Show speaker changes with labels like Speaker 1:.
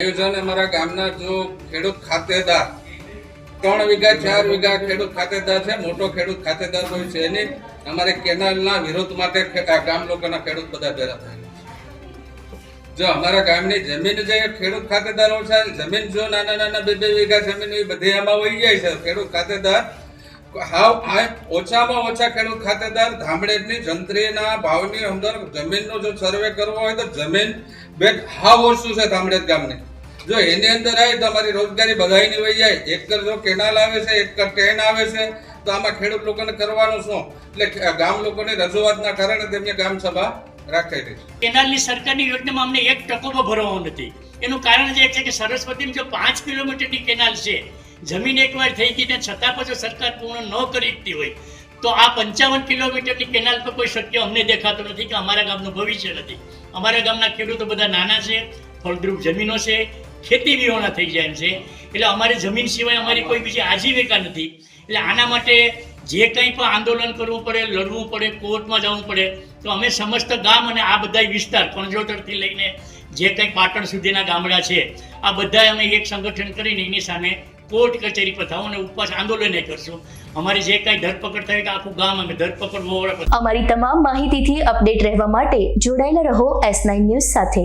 Speaker 1: આયોજન અમારા ગામના જો ખેડૂત ખાતેદાર, ત્રણ વીઘા, ચાર વીઘા ખેડૂત ખાતેદાર છે, મોટો ખેડૂત ખાતેદાર કોઈ છે નહીં. અમારે કેનાલના વિરોધ માટે ગામ લોકોના ખેડૂત બધા ભેગા થયેલા. જો અમારા ગામની જમીન જે ખેડૂત ખાતેદારો છે, જમીન જો નાના નાના બે બે વીઘા જમીન બધી આમાં વહી જાય છે. ખેડૂત ખાતેદાર હાવ ઓછામાં ઓછા ખેડૂત ખાતેદાર ધામણેજની જંત્રીના ભાવની અંદર જમીનનો જો સર્વે કરવો હોય તો જમીન બે હાવ ઓછું છે ધામડેદ ગામની. જો એની અંદર આવી તમારી રોજગારી બધાયની વહી જાય. એક કર જો કેનાલ આવે છે, એક કર ટ્રેન આવે છે, તો આમાં ખેડૂત લોકોને કરવાનું શું? એટલે ગામ લોકોની રજૂઆતના કારણે તેમને ગામ સભા રાખેલી છે.
Speaker 2: કેનાલની સરકારની યોજનામાં અમને એક ટકો ભરવાનો નથી. એનું કારણ જે છે કે સરસ્વતીમાં જો પાંચ કિલોમીટરની કેનાલ છે, જમીન એકવાર થઈ ગઈ ને છતાં પછી સરકાર પૂર્ણ ન કરી હોય, તો આ પંચાવન કિલોમીટરની કેનાલ પર કોઈ શક્ય અમને દેખાતો નથી કે અમારા ગામનું ભવિષ્ય નથી. અમારા ગામના ખેડૂતો બધા નાના છે, ફળદ્રુપ જમીનો છે ખેતી વિહોણા થઈ જાય એમ છે. એટલે અમારે જમીન સિવાય અમારી કોઈ બીજી આજીવિકા નથી. એટલે આના માટે જે કંઈ પણ આંદોલન કરવું પડે, લડવું પડે, કોર્ટમાં જવું પડે, તો અમે સમસ્ત ગામ અને આ બધા વિસ્તાર કણજોતરથી લઈને જે કંઈ પાટણ સુધીના ગામડા છે, આ બધા અમે એક સંગઠન કરીને એની સામે કોર્ટ કચેરી પર થવું અને ઉપવાસ આંદોલન કરશું. અમારી જે કંઈ ધરપકડ થાય તો આખું ગામ અમે ધરપકડ
Speaker 3: અમારી તમામ માહિતીથી અપડેટ રહેવા માટે જોડાયેલા રહો એસ ન્યૂઝ સાથે.